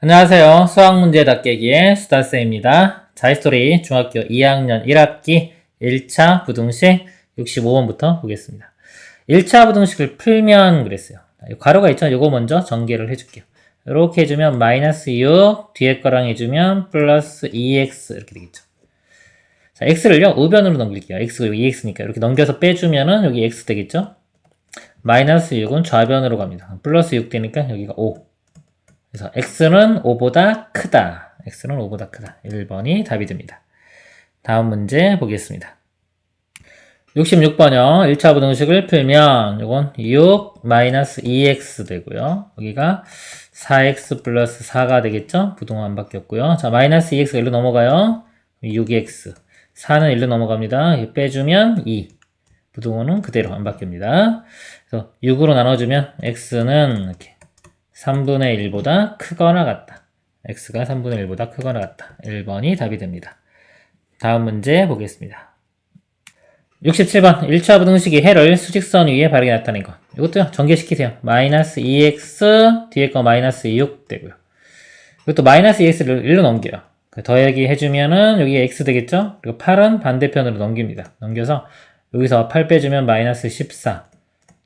안녕하세요. 수학 문제 닫깨기의 수다쌤입니다. 자이스토리 중학교 2학년 1학기 1차 부등식 65번부터 보겠습니다. 1차 부등식을 풀면 그랬어요. 이 괄호가 있죠? 이거 먼저 전개를 해줄게요. 이렇게 해주면 마이너스 6, 뒤에 거랑 해주면 플러스 2x 이렇게 되겠죠. 자, x를요, 우변으로 넘길게요. x가 여기 2x니까 이렇게 넘겨서 빼주면은 여기 x 되겠죠? 마이너스 6은 좌변으로 갑니다. 플러스 6 되니까 여기가 5. 그래서 x는 5보다 크다. x는 5보다 크다. 1번이 답이 됩니다. 다음 문제 보겠습니다. 66번요. 1차 부등식을 풀면 이건 6 마이너스 2x 되고요. 여기가 4x 플러스 4가 되겠죠? 부동은 안 바뀌었고요. 자, 마이너스 2x가 1로 넘어가요. 6x. 4는 1로 넘어갑니다. 빼주면 2. 부동호는 그대로 안 바뀝니다. 그래서 6으로 나눠주면 x는 이렇게 3분의 1보다 크거나 같다. x가 3분의 1보다 크거나 같다. 1번이 답이 됩니다. 다음 문제 보겠습니다. 67번 1차 부등식의 해를 수직선 위에 바르게 나타낸 것. 이것도 전개시키세요. 마이너스 2x 뒤에 거 마이너스 6 되고요. 이것도 마이너스 2x를 1로 넘겨요. 그 더하기 해주면은 여기 x 되겠죠? 그리고 8은 반대편으로 넘깁니다. 넘겨서 여기서 8 빼주면 마이너스 14.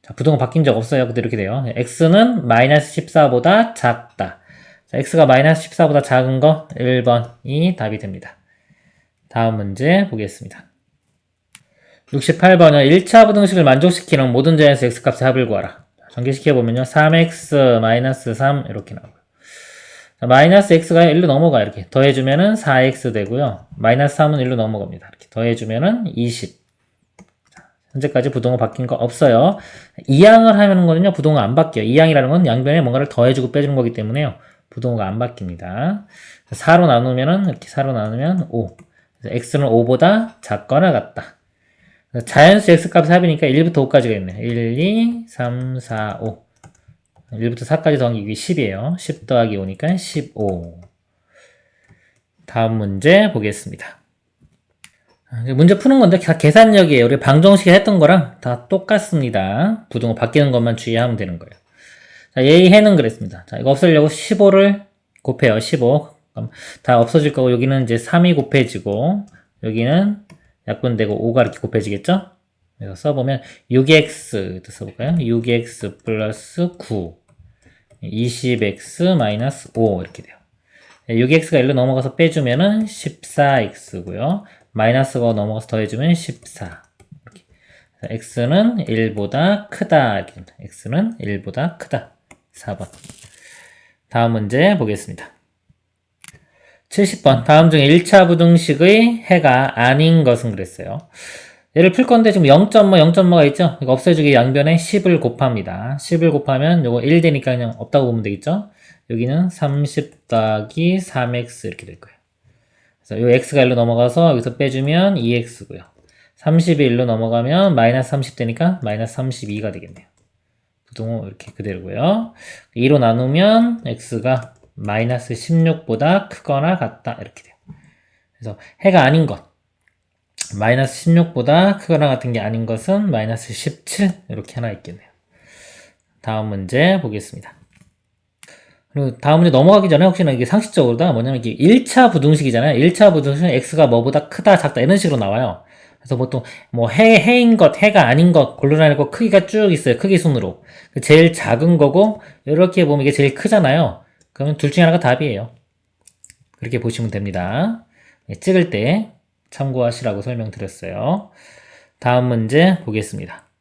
자, 부동은 바뀐 적 없어요. 그대로 이렇게 돼요. x는 마이너스 14보다 작다. 자, x가 마이너스 14보다 작은 거 1번이 답이 됩니다. 다음 문제 보겠습니다. 68번은 1차 부등식을 만족시키는 모든 자연수 x값의 합을 구하라. 전개시켜보면요. 3x 마이너스 3 이렇게 나오고요. 자, 마이너스 x가 1로 넘어가 이렇게 더해주면은 4x 되고요. 마이너스 3은 1로 넘어갑니다. 이렇게 더해주면은 20. 현재까지 부동호 바뀐 거 없어요. 이항을 하는 거는요, 부동호 안 바뀌어요. 이항이라는 건 양변에 뭔가를 더해주고 빼주는 거기 때문에요. 부동호가 안 바뀝니다. 4로 나누면은, 이렇게 4로 나누면 5. 그래서 x는 5보다 작거나 같다. 자연수 x 값 합이니까 1부터 5까지가 있네요. 1, 2, 3, 4, 5. 1부터 4까지 더하기 이게 10이에요. 10 더하기 5니까 15. 다음 문제 보겠습니다. 문제 푸는 건데 다 계산력이에요. 우리 방정식에 했던 거랑 다 똑같습니다. 부등호 바뀌는 것만 주의하면 되는 거예요. 자, 예의 해는 그랬습니다. 자, 이거 없애려고 15를 곱해요. 15. 그럼 다 없어질 거고 여기는 이제 3이 곱해지고 여기는 약분되고 5가 이렇게 곱해지겠죠? 그래서 써보면 6x 써볼까요? 6x 플러스 9 20x 마이너스 5 이렇게 돼요. 6x가 1로 넘어가서 빼주면은 14x고요. 마이너스가 넘어가서 더해주면 14. 이렇게. x는 1보다 크다. x는 1보다 크다. 4번. 다음 문제 보겠습니다. 70번. 다음 중에 1차 부등식의 해가 아닌 것은 그랬어요. 얘를 풀 건데 지금 0.뭐 0.뭐가 있죠? 이거 없애주기 양변에 10을 곱합니다. 10을 곱하면 요거 1 되니까 그냥 없다고 보면 되겠죠? 여기는 30 더하기 3x 이렇게 될 거예요. 그래서 요 x가 1로 넘어가서 여기서 빼주면 2x고요. 30이 1로 넘어가면 마이너스 30 되니까 마이너스 32가 되겠네요. 부동호 이렇게 그대로고요. 2로 나누면 x가 마이너스 16보다 크거나 같다 이렇게 돼요. 그래서 해가 아닌 것 마이너스 16보다 크거나 같은 게 아닌 것은 마이너스 17 이렇게 하나 있겠네요. 다음 문제 보겠습니다. 그리고 다음 문제 넘어가기 전에 혹시나 이게 상식적으로 다 뭐냐면 이게 1차 부등식이잖아요. 1차 부등식은 x가 뭐보다 크다, 작다 이런 식으로 나와요. 그래서 보통 뭐 해, 해인 것, 해가 아닌 것 골라내고 크기가 쭉 있어요. 크기 순으로. 제일 작은 거고 이렇게 보면 이게 제일 크잖아요. 그러면 둘 중에 하나가 답이에요. 그렇게 보시면 됩니다. 네, 찍을 때 참고하시라고 설명드렸어요. 다음 문제 보겠습니다.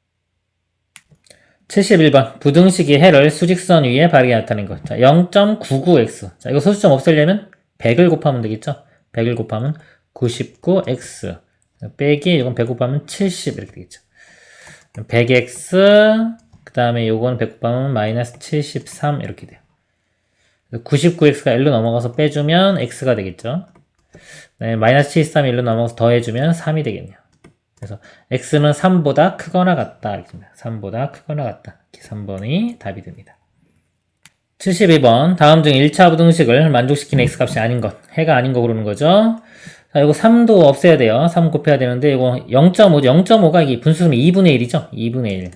71번 부등식의 해를 수직선 위에 바르게 나타낸 것. 자, 0.99x. 자, 이거 소수점 없애려면 100을 곱하면 되겠죠? 100을 곱하면 99x. 빼기 이건 100 곱하면 70 이렇게 되겠죠. 100x 그 다음에 요거는 100 곱하면 마이너스 73 이렇게 돼요. 99x가 1로 넘어가서 빼주면 x가 되겠죠. 네, 마이너스 73이 1로 넘어가서 더해주면 3이 되겠네요. 그래서 x는 3보다 크거나 같다. 이렇게 됩니다. 3보다 크거나 같다. 이렇게 3번이 답이 됩니다. 72번 다음 중 1차 부등식을 만족시키는 x값이 아닌 것 해가 아닌 거 고르는 거죠. 자, 이거 3도 없애야 돼요. 3 곱해야 되는데 이거 0.5죠. 0.5가 이게 분수는 2분의 1이죠. 2분의 1.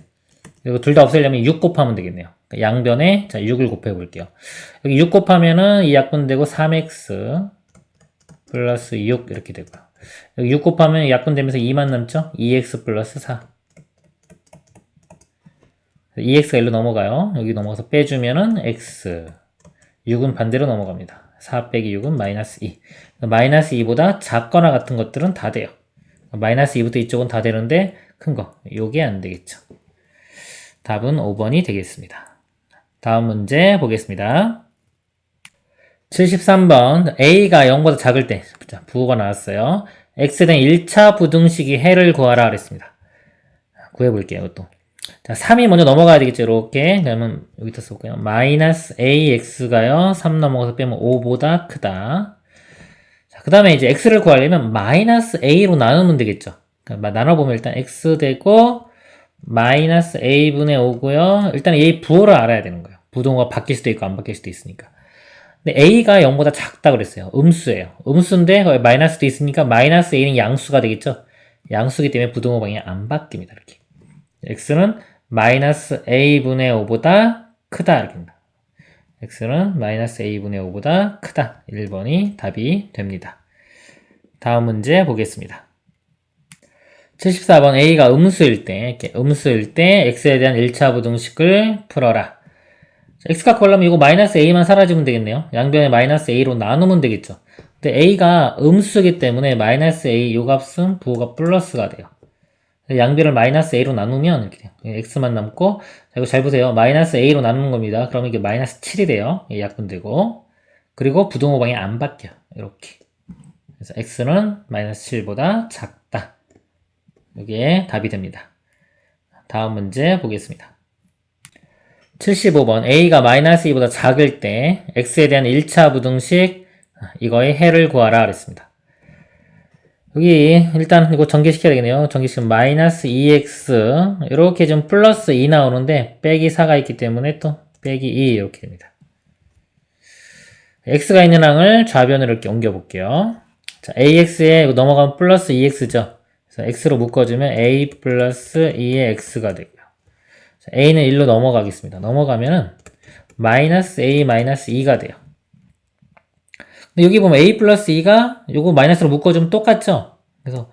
그리고 둘다 없애려면 6 곱하면 되겠네요. 그러니까 양변에 자 6을 곱해 볼게요. 여기 6 곱하면은 이 약분 되고 3x 플러스 6 이렇게 되고요. 여기 6 곱하면 약분 되면서 2만 남죠? 2x 플러스 4. 2x가 1로 넘어가요. 여기 넘어가서 빼주면은 x. 6은 반대로 넘어갑니다. 4 빼기 6은 마이너스 2. 마이너스 2보다 작거나 같은 것들은 다 돼요. 마이너스 2부터 이쪽은 다 되는데 큰 거. 요게 안 되겠죠. 답은 5번이 되겠습니다. 다음 문제 보겠습니다. 73번 A가 0보다 작을 때 자, 부호가 나왔어요. 대한 1차 부등식이 해를 구하라 그랬습니다. 구해볼게요. 이것도. 자, 3이 먼저 넘어가야 되겠죠. 이렇게. 그러면 여기다 써볼까요? 마이너스 AX가요. 3 넘어가서 빼면 5보다 크다. 자, 그 다음에 이제 X를 구하려면 마이너스 A로 나누면 되겠죠. 그러니까 나눠보면 일단 X 되고 마이너스 A분의 5고요. 일단 A 부호를 알아야 되는 거예요. 부동호가 바뀔 수도 있고 안 바뀔 수도 있으니까. 근데 A가 0보다 작다 그랬어요. 음수예요. 음수인데 마이너스도 있으니까 마이너스 A는 양수가 되겠죠. 양수기 때문에 부동호 방향이 안 바뀝니다. 이렇게. X는 마이너스 A분의 5보다 크다. 이렇게 됩니다. X는 마이너스 A분의 5보다 크다. 1번이 답이 됩니다. 다음 문제 보겠습니다. 74번 A가 음수일 때, 이렇게 음수일 때 X에 대한 1차 부등식을 풀어라. 자, X가 구하려면 이거 마이너스 A만 사라지면 되겠네요. 양변에 마이너스 A로 나누면 되겠죠. 근데 A가 음수이기 때문에 마이너스 A 요 값은 부호가 플러스가 돼요. 양변을 마이너스 A로 나누면 이렇게 돼요. X만 남고, 자, 이거 잘 보세요. 마이너스 A로 나누는 겁니다. 그러면 이게 마이너스 7이 돼요. 예, 약분되고. 그리고 부동호 방이 안 바뀌어. 이렇게. 그래서 X는 마이너스 7보다 작다. 이게 답이 됩니다. 다음 문제 보겠습니다. 75번 A가 마이너스 2보다 작을 때 X에 대한 1차 부등식 이거의 해를 구하라 그랬습니다. 여기 일단 이거 전개시켜야 되겠네요. 전개시키면 마이너스 2x 이렇게 좀 플러스 2 나오는데 빼기 4가 있기 때문에 또 빼기 2 이렇게 됩니다. x가 있는 항을 좌변으로 이렇게 옮겨 볼게요. 자, ax에 넘어가면 플러스 2x죠. 그래서 x로 묶어주면 a 플러스 2의 x가 되고요. 자, a는 1로 넘어가겠습니다. 넘어가면은 마이너스 a 마이너스 2가 돼요. 근데 여기 보면 a 플러스 2가 요거 마이너스로 묶어주면 똑같죠? 그래서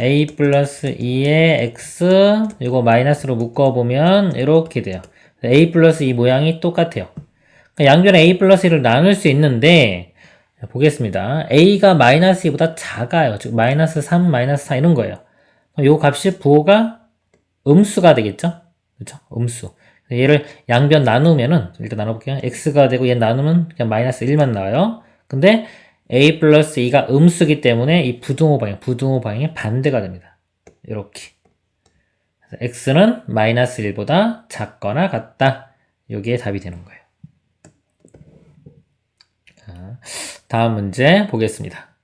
a 플러스 2의 x 요거 마이너스로 묶어보면 이렇게 돼요. a 플러스 2 모양이 똑같아요. 그러니까 양변에 a 플러스 1을 나눌 수 있는데 보겠습니다. a가 마이너스 2보다 작아요. 즉 마이너스 3, 마이너스 4 이런 거예요. 요 값이 부호가 음수가 되겠죠? 그렇죠? 음수. 얘를 양변 나누면은 일단 나눠볼게요. x가 되고 얘 나누면 그냥 마이너스 1만 나와요. 근데 a 플러스 2가 음수기 때문에 이 부등호 방향, 부등호 방향이 반대가 됩니다. 이렇게. x는 마이너스 1보다 작거나 같다. 여기에 답이 되는 거예요. 자, 다음 문제 보겠습니다.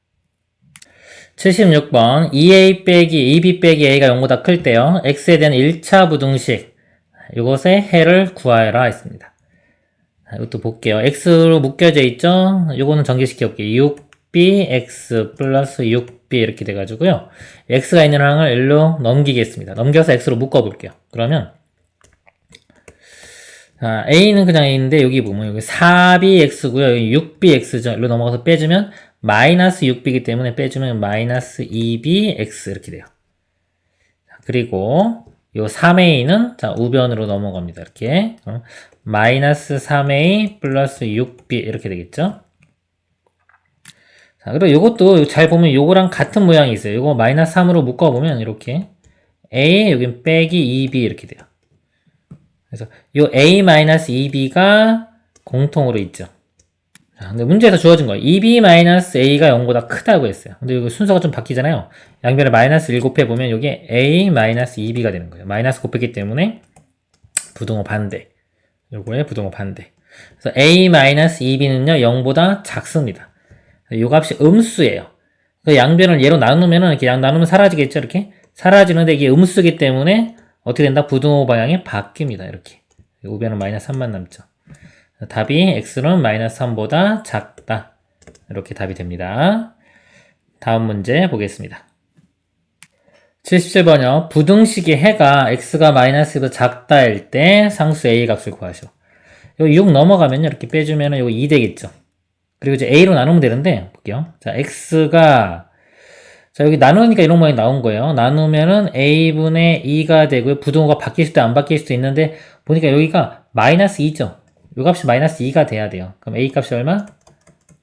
76번 2a 빼기 2b 빼기 a가 0보다 클 때요. x에 대한 1차 부등식 이것의 해를 구하여라 했습니다. 이것도 볼게요. x로 묶여져 있죠? 요거는 전개시켜 볼게요. 6bx 플러스 6b 이렇게 돼가지고요. x가 있는 항을 1로 넘기겠습니다. 넘겨서 x로 묶어볼게요. 그러면 자, a는 그냥 a인데 여기 보면 여기 4bx고요. 여기 6bx죠. 일로 넘어가서 빼주면 마이너스 6b이기 때문에 빼주면 마이너스 2bx 이렇게 돼요. 그리고 요 3a는 자 우변으로 넘어갑니다. 이렇게 어, 마이너스 3a 플러스 6b 이렇게 되겠죠. 자 그리고 요것도 잘 보면 요거랑 같은 모양이 있어요. 요거 마이너스 3으로 묶어보면 이렇게 a 여긴 빼기 2b 이렇게 돼요. 그래서 요 a 마이너스 2b가 공통으로 있죠. 자, 근데 문제에서 주어진 거예요. 2b 마이너스 a가 0보다 크다고 했어요. 근데 이거 순서가 좀 바뀌잖아요. 양변을 마이너스 1 곱해보면 이게 a 마이너스 2b가 되는 거예요. 마이너스 곱했기 때문에 부등호 반대. 요거의 부등호 반대. 그래서 a 마이너스 2b는요, 0보다 작습니다. 요 값이 음수예요. 그 양변을 얘로 나누면은 이렇게 양 나누면 사라지겠죠, 이렇게? 사라지는데 이게 음수기 때문에 어떻게 된다? 부등호 방향이 바뀝니다, 이렇게. 우변은 마이너스 3만 남죠. 답이 x는 마이너스 3보다 작다. 이렇게 답이 됩니다. 다음 문제 보겠습니다. 77번이요. 부등식의 해가 x가 마이너스 2보다 작다일 때 상수 a 값을 구하시오. 요6 넘어가면요. 이렇게 빼주면은 요거 2 되겠죠. 그리고 이제 A로 나누면 되는데, 볼게요. 자, X가, 자, 여기 나누니까 이런 모양이 나온 거예요. 나누면은 A분의 2가 되고요. 부등호가 바뀔 수도 안 바뀔 수도 있는데, 보니까 여기가 마이너스 2죠. 요 값이 마이너스 2가 돼야 돼요. 그럼 A 값이 얼마?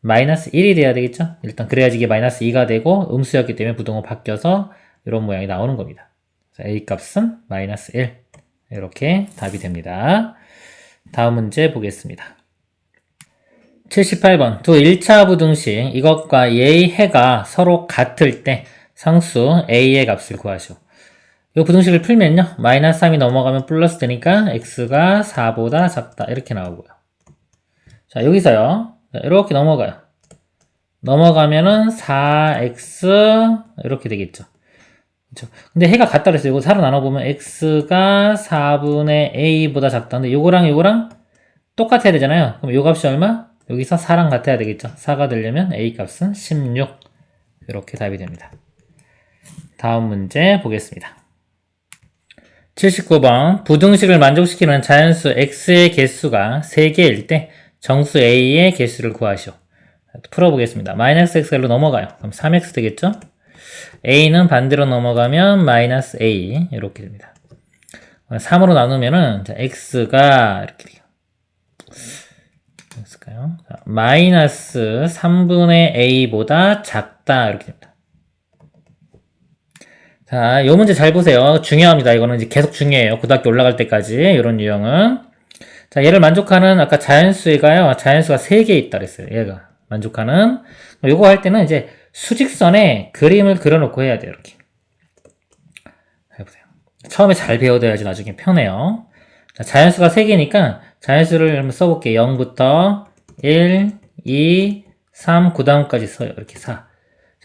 마이너스 1이 돼야 되겠죠? 일단 그래야지 이게 마이너스 2가 되고 음수였기 때문에 부등호 바뀌어서 이런 모양이 나오는 겁니다. 자, A 값은 마이너스 1. 이렇게 답이 됩니다. 다음 문제 보겠습니다. 78번 두 1차 부등식 이것과 얘의 해가 서로 같을 때 상수 a의 값을 구하시오. 이 부등식을 풀면요. 마이너스 3이 넘어가면 플러스 되니까 x가 4보다 작다 이렇게 나오고요. 자 여기서요. 자, 이렇게 넘어가요. 넘어가면은 4x 이렇게 되겠죠. 그렇죠. 근데 해가 같다 그랬어요. 이거 4로 나눠보면 x가 4분의 a보다 작다는데 요거랑 요거랑 똑같아야 되잖아요. 그럼 요 값이 얼마? 여기서 4랑 같아야 되겠죠. 4가 되려면 a 값은 16 이렇게 답이 됩니다. 다음 문제 보겠습니다. 79번 부등식을 만족시키는 자연수 x의 개수가 3개일 때 정수 a의 개수를 구하시오. 풀어보겠습니다. 마이너스 x로 넘어가요. 그럼 3x 되겠죠? a는 반대로 넘어가면 마이너스 a 이렇게 됩니다. 3으로 나누면은 자, x가 이렇게 돼요. 마이너스 3분의 a보다 작다 이렇게 됩니다. 자, 이 문제 잘 보세요. 중요합니다. 이거는 이제 계속 중요해요. 고등학교 올라갈 때까지 이런 유형은. 자, 얘를 만족하는 아까 자연수가요. 자연수가 3개 있다 그랬어요. 얘가 만족하는. 요거 할 때는 이제 수직선에 그림을 그려놓고 해야 돼요. 이렇게. 해보세요. 처음에 잘 배워둬야지 나중에 편해요. 자, 자연수가 3개니까 자연수를 한번 써볼게요. 0부터 1, 2, 3, 그 다음까지 써요. 이렇게 4.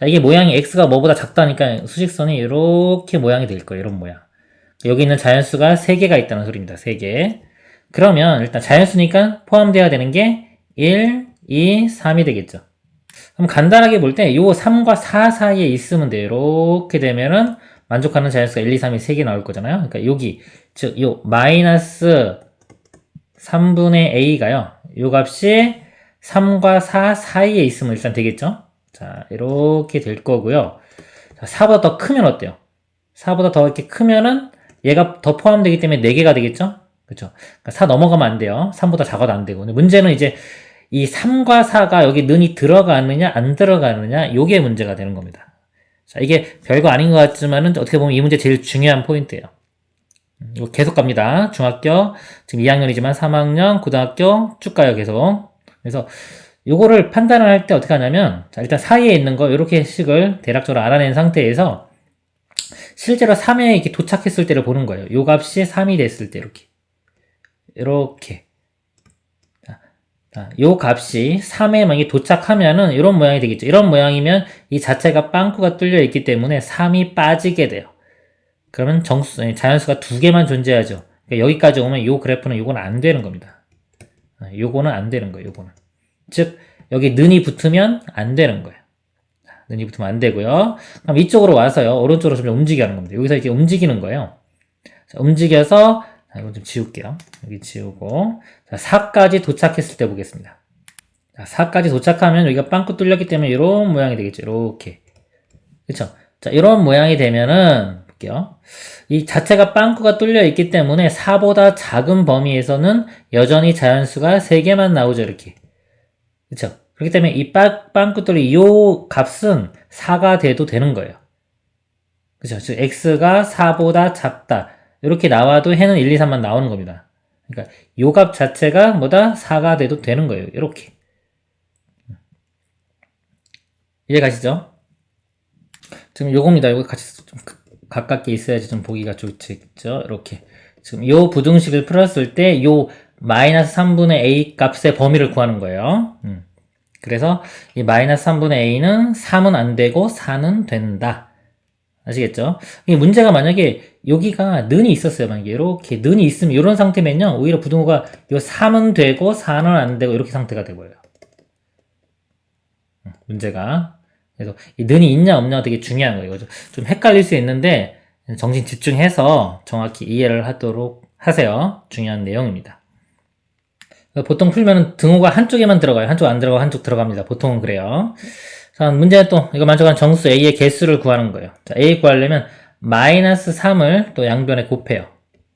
자, 이게 모양이 x가 뭐보다 작다니까 수직선이 이렇게 모양이 될 거예요. 이런 모양. 여기 있는 자연수가 3개가 있다는 소리입니다. 3개. 그러면 일단 자연수니까 포함되어야 되는 게 1, 2, 3이 되겠죠. 그럼 간단하게 볼때요 3과 4 사이에 있으면 돼요. 이렇게 되면은 만족하는 자연수가 1, 2, 3이 3개 나올 거잖아요. 그러니까 여기 즉 요 마이너스 3분의 a가요. 요 값이 3과 4 사이에 있으면 일단 되겠죠. 자, 이렇게 될 거고요. 자, 4보다 더 크면 어때요? 4보다 더 이렇게 크면은 얘가 더 포함되기 때문에 4개가 되겠죠? 그쵸? 그러니까 4 넘어가면 안 돼요. 3보다 작아도 안 되고. 문제는 이제 이 3과 4가 여기 는이 들어가느냐, 안 들어가느냐, 요게 문제가 되는 겁니다. 자, 이게 별거 아닌 것 같지만은 어떻게 보면 이 문제 제일 중요한 포인트예요. 음, 이거 계속 갑니다. 중학교, 지금 2학년이지만 3학년, 고등학교 쭉 가요, 계속. 그래서 요거를 판단을 할 때 어떻게 하냐면, 자, 일단 사이에 있는 거, 이렇게 식을 대략적으로 알아낸 상태에서 실제로 3에 이렇게 도착했을 때를 보는 거예요. 요 값이 3이 됐을 때, 이렇게. 이렇게. 자, 요 값이 3에 만약에 도착하면은 이런 모양이 되겠죠. 이런 모양이면 이 자체가 빵꾸가 뚫려 있기 때문에 3이 빠지게 돼요. 그러면 정수, 자연수가 두 개만 존재하죠. 그러니까 여기까지 오면 요 그래프는 요건 안 되는 겁니다. 아, 요거는 안 되는 거예요, 요거는. 즉, 여기 는이 붙으면 안 되는 거예요. 는이 붙으면 안 되고요. 그럼 이쪽으로 와서요, 오른쪽으로 좀 움직여 하는 겁니다. 여기서 이렇게 움직이는 거예요. 자, 움직여서, 자, 이거 좀 지울게요. 여기 지우고. 자, 4까지 도착했을 때 보겠습니다. 자, 4까지 도착하면 여기가 빵꾸 뚫렸기 때문에 이런 모양이 되겠죠. 이렇게. 그쵸? 자, 이런 모양이 되면은, 볼게요. 이 자체가 빵꾸가 뚫려 있기 때문에 4보다 작은 범위에서는 여전히 자연수가 3개만 나오죠. 이렇게. 그쵸? 그렇기 때문에 이 빵, 빵꾸 뚫린 이 값은 4가 돼도 되는 거예요. 그쵸? 즉, x가 4보다 작다. 이렇게 나와도 해는 1, 2, 3만 나오는 겁니다. 그러니까 요 값 자체가 뭐다? 4가 돼도 되는 거예요. 이렇게. 이해 가시죠? 지금 요겁니다. 요거 같이 좀 가깝게 있어야지 좀 보기가 좋겠죠? 이렇게. 지금 요 부등식을 풀었을 때 요 마이너스 3분의 a 값의 범위를 구하는 거예요. 음. 그래서 이 마이너스 3분의 a는 3은 안 되고 4는 된다. 아시겠죠? 이 문제가 만약에 여기가 는이 있었어요. 만약에 이렇게 는이 있으면 이런 상태면요. 오히려 부등호가 요 3은 되고 4는 안 되고 이렇게 상태가 되고요. 문제가 그래서 이 는이 있냐 없냐가 되게 중요한 거예요. 좀 헷갈릴 수 있는데 정신 집중해서 정확히 이해를 하도록 하세요. 중요한 내용입니다. 보통 풀면은 등호가 한쪽에만 들어가요. 한쪽 안 들어가고 한쪽 들어갑니다. 보통은 그래요. 자, 문제는 또 이거 만족한 정수 A의 개수를 구하는 거예요. 자, A 구하려면 마이너스 3을 또 양변에 곱해요.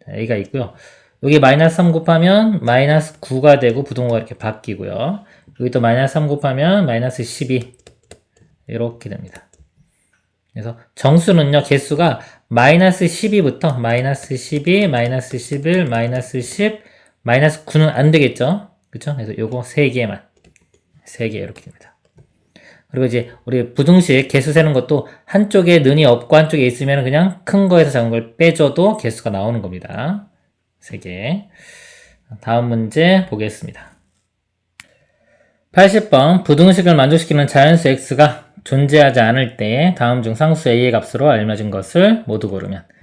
자, A가 있고요. 여기 마이너스 3 곱하면 마이너스 9가 되고 부동호가 이렇게 바뀌고요. 여기 또 마이너스 3 곱하면 마이너스 12 이렇게 됩니다. 그래서 정수는요, 개수가 마이너스 12부터 마이너스 12, 마이너스 11, 마이너스 10, 마이너스 9는 안 되겠죠? 그쵸? 그래서 요거 3개만. 3개 이렇게 됩니다. 그리고 이제 우리 부등식 개수 세는 것도 한쪽에 는이 없고 한쪽에 있으면 그냥 큰 거에서 작은 걸 빼줘도 개수가 나오는 겁니다. 3개. 다음 문제 보겠습니다. 80번 부등식을 만족시키는 자연수 x가 존재하지 않을 때 다음 중 상수 a의 값으로 알려진 것을 모두 고르면 자,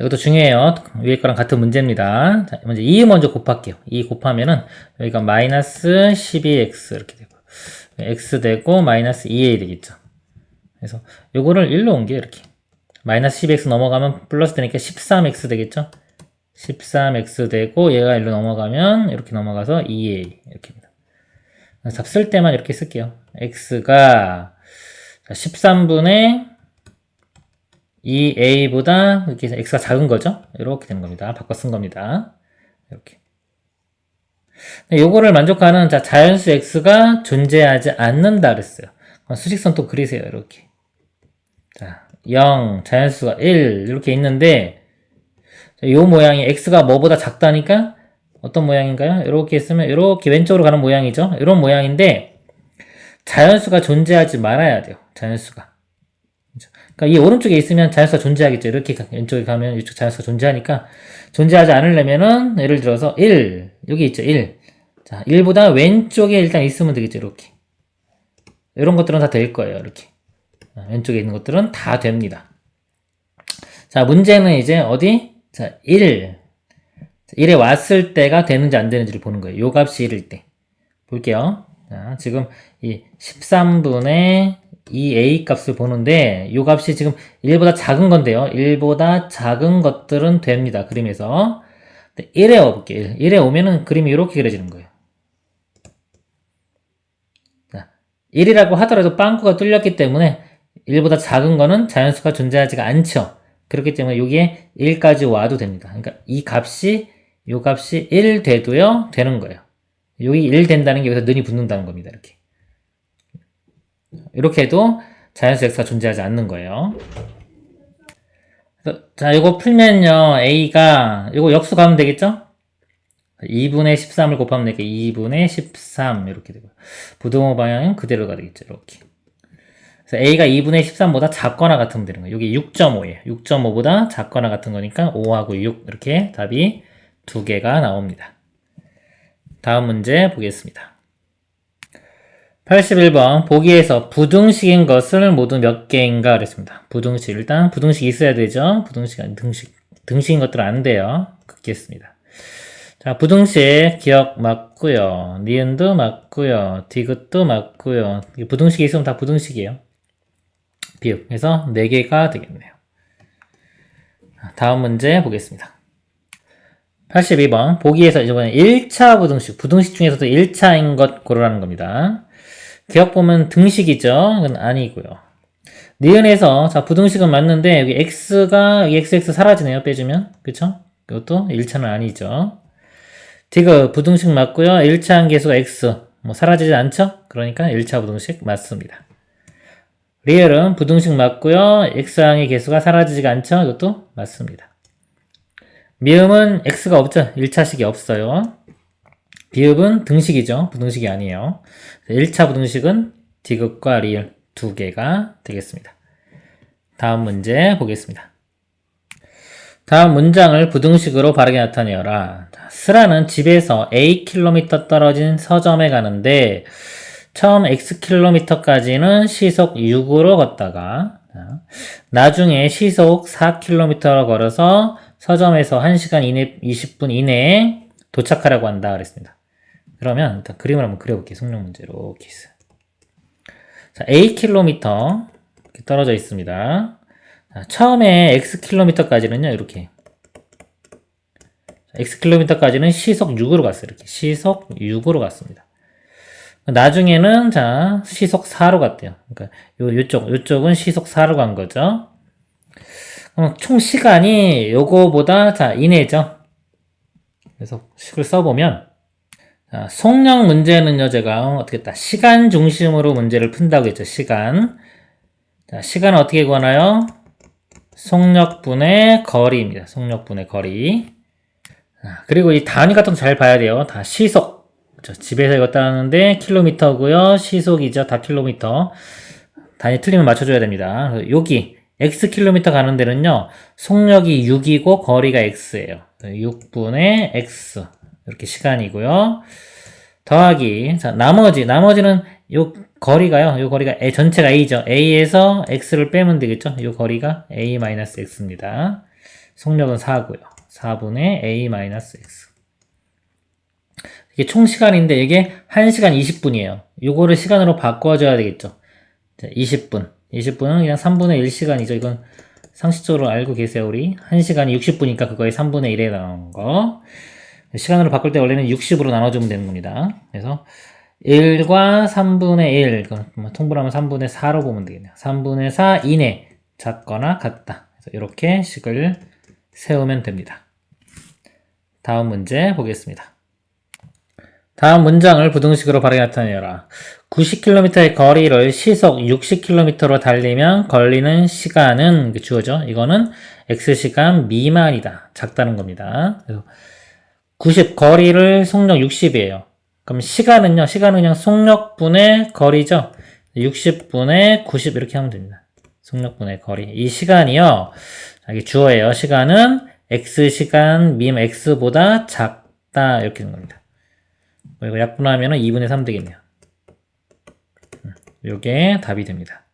이것도 중요해요. 위에 거랑 같은 문제입니다. 자, 먼저 2 먼저 곱할게요. 2 곱하면은 여기가 마이너스 12x 이렇게 되고 x 되고 마이너스 2a 되겠죠. 그래서 요거를 1로 옮겨 이렇게 마이너스 10x 넘어가면 플러스 되니까 13x 되겠죠. 13x 되고 얘가 1로 넘어가면 이렇게 넘어가서 2a 이렇게입니다. 잡쓸 때만 이렇게 쓸게요. x가 13분의 2a보다 이렇게 해서 x가 작은 거죠? 이렇게 되는 겁니다. 바꿔 쓴 겁니다. 이렇게. 네, 요거를 만족하는 자, 자연수 x가 존재하지 않는다 그랬어요. 수직선 또 그리세요. 이렇게. 자, 0, 자연수가 1 이렇게 있는데 자, 요 모양이 x가 뭐보다 작다니까 어떤 모양인가요? 이렇게 있으면 이렇게 왼쪽으로 가는 모양이죠. 이런 모양인데 자연수가 존재하지 말아야 돼요. 자연수가. 그러니까 이 오른쪽에 있으면 자연수가 존재하겠죠. 이렇게 가- 왼쪽에 가면 이쪽 자연수가 존재하니까 존재하지 않으려면은 예를 들어서 1 여기 있죠. 1. 자, 1보다 왼쪽에 일단 있으면 되겠죠. 이렇게. 이런 것들은 다 될 거예요. 이렇게. 아, 왼쪽에 있는 것들은 다 됩니다. 자, 문제는 이제 어디? 자, 1. 1에 왔을 때가 되는지 안 되는지를 보는 거예요. 요 값이 1일 때. 볼게요. 자, 지금 이 13분의 2a 값을 보는데 요 값이 지금 1보다 작은 건데요. 1보다 작은 것들은 됩니다. 그림에서. 1에 와볼게요. 1. 에 오면은 그림이 이렇게 그려지는 거예요. 자, 1이라고 하더라도 빵꾸가 뚫렸기 때문에 1보다 작은 거는 자연수가 존재하지가 않죠. 그렇기 때문에 여기에 1까지 와도 됩니다. 그러니까 이 값이 요 값이 1 돼도요 되는 거예요. 여기 1 된다는 게 여기서 는이 붙는다는 겁니다. 이렇게. 이렇게 해도 자연수 x가 존재하지 않는 거예요. 자, 이거 풀면요. a가 이거 역수 가면 되겠죠? 2분의 13을 곱하면 되니까 2분의 13 이렇게 되고 부등호 방향은 그대로가 되겠죠. 이렇게. 그래서 a가 2분의 13보다 작거나 같으면 되는 거예요. 여기 6.5예요. 6.5보다 작거나 같은 거니까 5하고 6 이렇게 답이 두 개가 나옵니다. 다음 문제 보겠습니다. 81번 보기에서 부등식인 것을 모두 몇 개인가 그랬습니다. 부등식 일단 부등식 있어야 되죠. 부등식 등식 등식인 것들은 안 돼요. 긋겠습니다. 자 부등식 기억 맞고요. 니은도 맞고요. 디귿도 맞고요. 이 부등식이 있으면 다 부등식이에요. 비읍 그래서 4개가 되겠네요. 다음 문제 보겠습니다. 82번 보기에서 이번에 1차 부등식 부등식 중에서도 1차인 것 고르라는 겁니다. 기억 보면 등식이죠. 그건 아니고요. 니은에서 자 부등식은 맞는데 여기 x가 여기 xx 사라지네요. 빼주면 그쵸? 이것도 1차는 아니죠. 디귿 부등식 맞고요. 1차 개수가 x 뭐 사라지지 않죠? 그러니까 1차 부등식 맞습니다. 리얼은 부등식 맞고요. x항의 개수가 사라지지가 않죠? 이것도 맞습니다. 미음은 x가 없죠. 1차식이 없어요. 비읍은 등식이죠. 부등식이 아니에요. 1차 부등식은 디귿과 리을 두 개가 되겠습니다. 다음 문제 보겠습니다. 다음 문장을 부등식으로 바르게 나타내어라. 자, 스라는 집에서 A 킬로미터 떨어진 서점에 가는데 처음 X 킬로미터까지는 시속 6으로 걷다가 자, 나중에 시속 4 킬로미터로 걸어서 서점에서 1시간 이내 20분 이내에 도착하라고 한다 그랬습니다. 그러면 일단 그림을 한번 그려볼게요. 성령 문제 이렇게 있어요. 자, A 킬로미터 떨어져 있습니다. 자, 처음에 X 킬로미터까지는요 이렇게 자, x킬로미터까지는 시속 6으로 갔어요. 이렇게 시속 6으로 갔습니다. 나중에는 자 시속 4로 갔대요. 그러니까 요 요쪽 요쪽은 시속 4로 간 거죠. 그럼 총 시간이 요거보다 자 이내죠. 그래서 식을 써보면 자, 속력 문제는요 제가 어떻게 했다 시간 중심으로 문제를 푼다고 했죠. 시간 자, 시간은 어떻게 구하나요? 속력분의 거리입니다. 속력분의 거리. 자, 그리고 이 단위 같은 거 잘 봐야 돼요. 다 시속. 그렇죠? 집에서 이거 따는데 킬로미터고요. 시속이죠. 다 킬로미터. 단위 틀리면 맞춰줘야 됩니다. 여기 x 킬로미터 가는 데는요. 속력이 6이고 거리가 x예요. 6분의 x 이렇게 시간이고요. 더하기 자 나머지 나머지는 요 거리가요. 요 거리가 A, 전체가 a죠. a에서 x를 빼면 되겠죠. 요 거리가 a-x입니다. 속력은 4고요. 4분의 a-x. 이게 총 시간인데 이게 1시간 20분이에요. 요거를 시간으로 바꿔줘야 되겠죠. 자, 20분. 20분은 그냥 3분의 1시간이죠. 이건 상식적으로 알고 계세요, 우리. 1시간이 60분이니까 그거의 3분의 1에 나온 거. 시간으로 바꿀 때 원래는 60으로 나눠주면 되는 겁니다. 그래서 1과 3분의 1, 그건 뭐 통분하면 3분의 4로 보면 되겠네요. 3분의 4 이내 작거나 같다. 그래서 이렇게 식을 세우면 됩니다. 다음 문제 보겠습니다. 다음 문장을 부등식으로 바르게 나타내라. 90km의 거리를 시속 60km로 달리면 걸리는 시간은 주어져. 이거는 x시간 미만이다. 작다는 겁니다. 그래서 90 거리를 속력 60이에요. 그럼 시간은요. 시간은 그냥 속력분의 거리죠. 60분의 90 이렇게 하면 됩니다. 속력분의 거리. 이 시간이요. 자, 이게 주어예요. 시간은 x시간 미 x보다 작다 이렇게 되는 겁니다. 뭐 이거 약분하면 2분의 3 되겠네요. 음, 요게 답이 됩니다.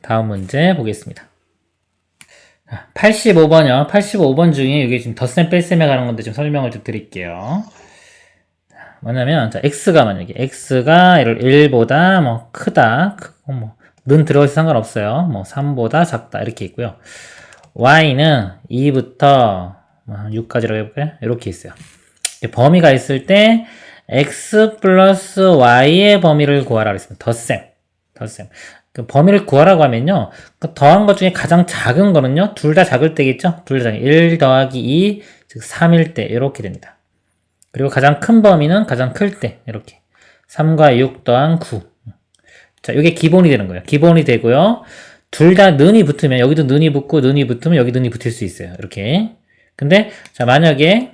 다음 문제 보겠습니다. 85번이요. 85번 중에 이게 지금 덧셈 뺄셈에 가는 건데 좀 설명을 좀 드릴게요. 뭐냐면, 자, x가 만약에, x가 1보다 뭐 크다, 크고 뭐, 는 들어가서 상관없어요. 뭐, 3보다 작다, 이렇게 있고요. y는 2부터 6까지라고 해볼까요? 이렇게 있어요. 범위가 있을 때, x 플러스 y의 범위를 구하라 그랬습니다. 덧셈. 덧셈. 그 범위를 구하라고 하면요. 그 더한 것 중에 가장 작은 거는요. 둘 다 작을 때겠죠? 둘 다 작은 1 더하기 2, 즉 3일 때 이렇게 됩니다. 그리고 가장 큰 범위는 가장 클 때 이렇게 3과 6 더한 9. 자, 이게 기본이 되는 거예요. 기본이 되고요. 둘 다 는이 붙으면 여기도 는이 붙고 는이 붙으면 여기 는이 붙을 수 있어요. 이렇게. 근데 자, 만약에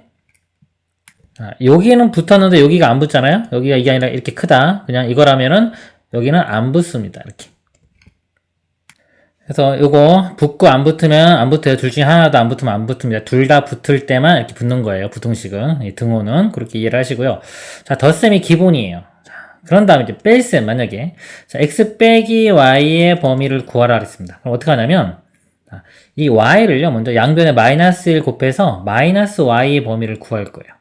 아, 여기는 붙었는데 여기가 안 붙잖아요. 여기가 이게 아니라 이렇게 크다. 그냥 이거라면은 여기는 안 붙습니다. 이렇게. 그래서 요거 붙고 안 붙으면 안 붙어요. 둘 중에 하나도 안 붙으면 안 붙습니다. 둘 다 붙을 때만 이렇게 붙는 거예요. 부등식은. 이 등호는. 그렇게 이해를 하시고요. 자, 덧셈이 기본이에요. 자, 그런 다음에 이제 뺄셈, 만약에. 자, x 빼기 y의 범위를 구하라 그랬습니다. 그럼 어떻게 하냐면, 자, 이 y를요, 먼저 양변에 마이너스 1 곱해서 마이너스 y의 범위를 구할 거예요.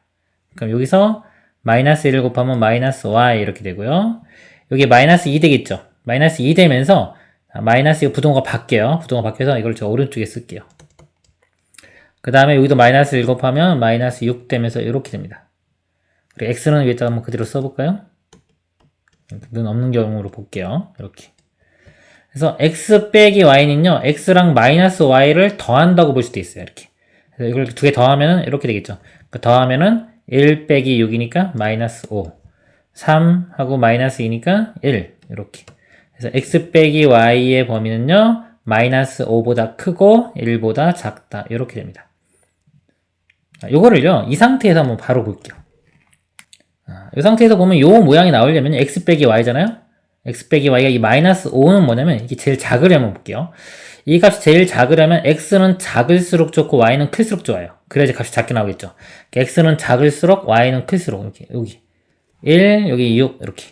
그럼 여기서 마이너스 1을 곱하면 마이너스 y 이렇게 되고요. 여기 마이너스 2 되겠죠. 마이너스 2 되면서 마이너스 이 부동호가 바뀌어요. 부동호가 바뀌어서 이걸 저 오른쪽에 쓸게요. 그 다음에 여기도 마이너스 1 곱하면 마이너스 6 되면서 이렇게 됩니다. 그리고 x는 위에다가 한번 그대로 써볼까요? 눈 없는 경우로 볼게요. 이렇게. 그래서 x 빼기 y는요. x랑 마이너스 y를 더한다고 볼 수도 있어요. 이렇게. 그래서 이걸 두 개 더하면 이렇게 되겠죠. 그 더하면은 1 빼기 6이니까 마이너스 5. 3하고 마이너스 2니까 1. 이렇게. 그래서 x 빼기 y의 범위는요. 마이너스 5보다 크고 1보다 작다. 이렇게 됩니다. 자, 요거를요. 이 상태에서 한번 바로 볼게요. 아, 이 상태에서 보면 요 모양이 나오려면 x 빼기 y잖아요. x 빼기 y가 이 마이너스 5는 뭐냐면 이게 제일 작으려면 볼게요. 이 값이 제일 작으려면 x는 작을수록 좋고 y는 클수록 좋아요. 그래야지 값이 작게 나오겠죠. x는 작을수록 y는 클수록 이렇게 여기 1 여기 6 이렇게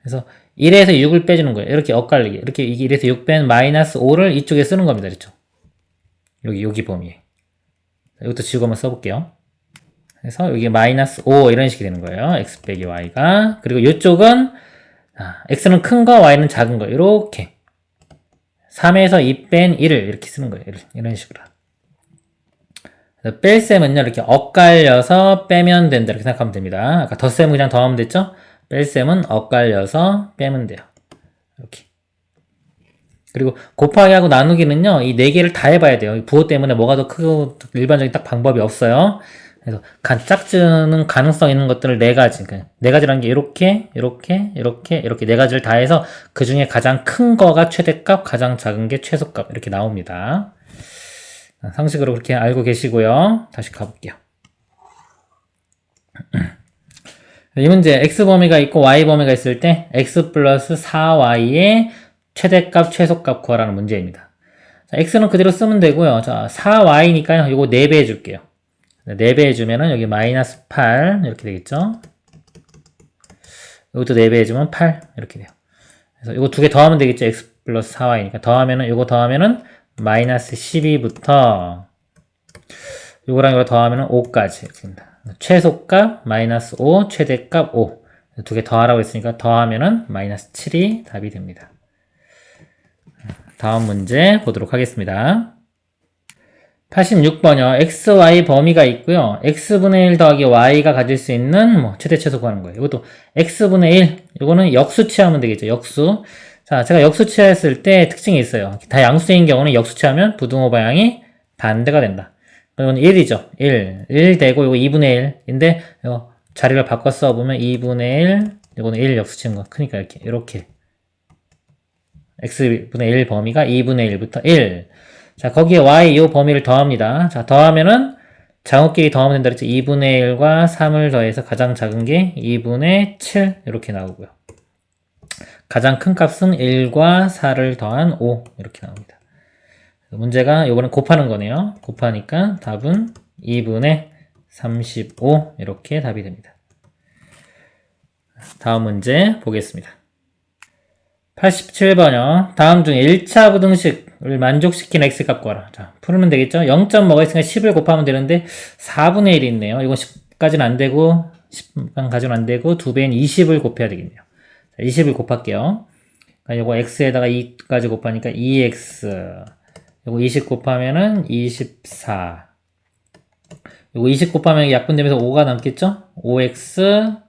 그래서 1에서 6을 빼주는 거예요. 이렇게 엇갈리게 이렇게 1에서 6 뺀 마이너스 5를 이쪽에 쓰는 겁니다. 그렇죠? 여기 여기 범위에 이것도 지우고 한번 써볼게요. 그래서 여기 마이너스 5 이런 식이 되는 거예요. x 빼기 y가 그리고 이쪽은 아, x는 큰 거, y는 작은 거 이렇게 3에서 2 뺀 1을 이렇게 쓰는 거예요. 이런 식으로 뺄셈은요, 이렇게 엇갈려서 빼면 된다. 이렇게 생각하면 됩니다. 아까 덧셈은 그냥 더하면 됐죠? 뺄셈은 엇갈려서 빼면 돼요. 이렇게. 그리고 곱하기 하고 나누기는요, 이 네 개를 다 해봐야 돼요. 이 부호 때문에 뭐가 더 크고 일반적인 딱 방법이 없어요. 그래서 간 짝지는 가능성 있는 것들을 네 가지, 그러니까 네 가지라는 게 이렇게, 이렇게, 이렇게, 이렇게 네 가지를 다 해서 그 중에 가장 큰 거가 최대값, 가장 작은 게 최소값 이렇게 나옵니다. 상식으로 그렇게 알고 계시고요. 다시 가볼게요. 이 문제 x 범위가 있고 y 범위가 있을 때 x 플러스 4y의 최대값, 최소값 구하라는 문제입니다. 자, x는 그대로 쓰면 되고요. 자, 4y니까요. 이거 4배 해줄게요. 4배 해주면은 여기 마이너스 8 이렇게 되겠죠. 이것도 4배 해주면 8 이렇게 돼요. 그래서 이거 두 개 더하면 되겠죠. x 플러스 4y니까 더하면은 이거 더하면은 마이너스 12부터 이거랑 이거 더하면은 5까지 이렇게 됩니다. 최소값 마이너스 5, 최대값 5. 두 개 더하라고 했으니까 더하면은 마이너스 7이 답이 됩니다. 다음 문제 보도록 하겠습니다. 86번이요. x, y 범위가 있고요. x분의 1 더하기 y가 가질 수 있는 뭐 최대 최소 구하는 거예요. 이것도 x분의 1. 이거는 역수치하면 되겠죠. 역수. 자, 제가 역수치했을 때 특징이 있어요. 다 양수인 경우는 역수치하면 부등호 방향이 반대가 된다. 이건 1이죠. 1. 1 되고 이거 2분의 1인데 이거 자리를 바꿔 써보면 2분의 1 이거는 1 역수치인 거 크니까 이렇게 이렇게 x분의 1 범위가 2분의 1부터 1. 자, 거기에 y 이 범위를 더합니다. 자, 더하면은 장우끼리 더하면 된다 그랬죠. 2분의 1과 3을 더해서 가장 작은 게 2분의 7 이렇게 나오고요. 가장 큰 값은 1과 4를 더한 5 이렇게 나옵니다. 문제가 이번엔 곱하는 거네요. 곱하니까 답은 2분의 35 이렇게 답이 됩니다. 다음 문제 보겠습니다. 87번이요. 다음 중 1차 부등식을 만족시킨 x값 구하라. 자, 풀면 되겠죠? 0점 뭐가 있으니까 10을 곱하면 되는데 4분의 1이 있네요. 이건 10까지는 안 되고 10까지는 안 되고 2배인 20을 곱해야 되겠네요. 자, 20을 곱할게요. 그러니까 이거 x에다가 2까지 곱하니까 2x. 이거 20 곱하면은 24. 이거 20 곱하면 약분되면서 5가 남겠죠? 5x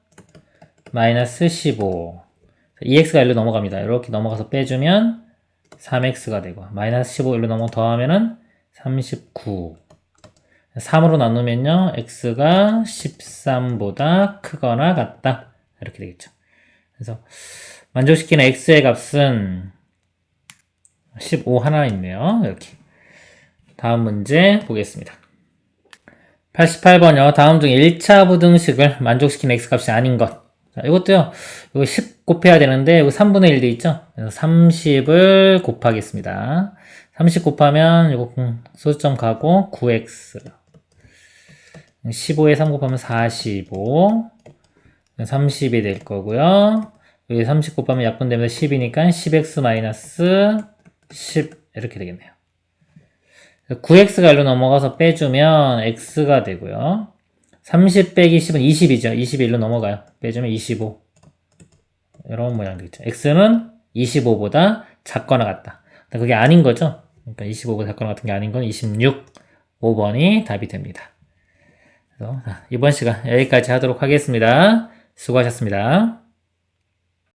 마이너스 15. 2x가 1로 넘어갑니다. 이렇게 넘어가서 빼주면 3x가 되고 마이너스 15 1로 넘어 더하면은 39 3으로 나누면요 x가 13보다 크거나 같다 이렇게 되겠죠. 그래서 만족시키는 x의 값은 15 하나 있네요. 이렇게 다음 문제 보겠습니다. 88번이요. 다음 중 1차 부등식을 만족시키는 x값이 아닌 것. 자, 이것도요. 이거 10 곱해야 되는데 이거 3분의 1돼 있죠? 그래서 30을 곱하겠습니다. 30 곱하면 이거 소수점 가고 9x 15에 3 곱하면 45 30이 될 거고요. 여기 30 곱하면 약분되면서 10이니까 10x 마이너스 10 이렇게 되겠네요. 9x가 1로 넘어가서 빼주면 x가 되고요. 30 빼기 10은 20이죠. 20이 1로 넘어가요. 빼주면 25. 이런 모양 되겠죠. x는 25보다 작거나 같다. 그게 아닌 거죠. 그러니까 25보다 작거나 같은 게 아닌 건 26. 5번이 답이 됩니다. 그래서 이번 시간 여기까지 하도록 하겠습니다. 수고하셨습니다.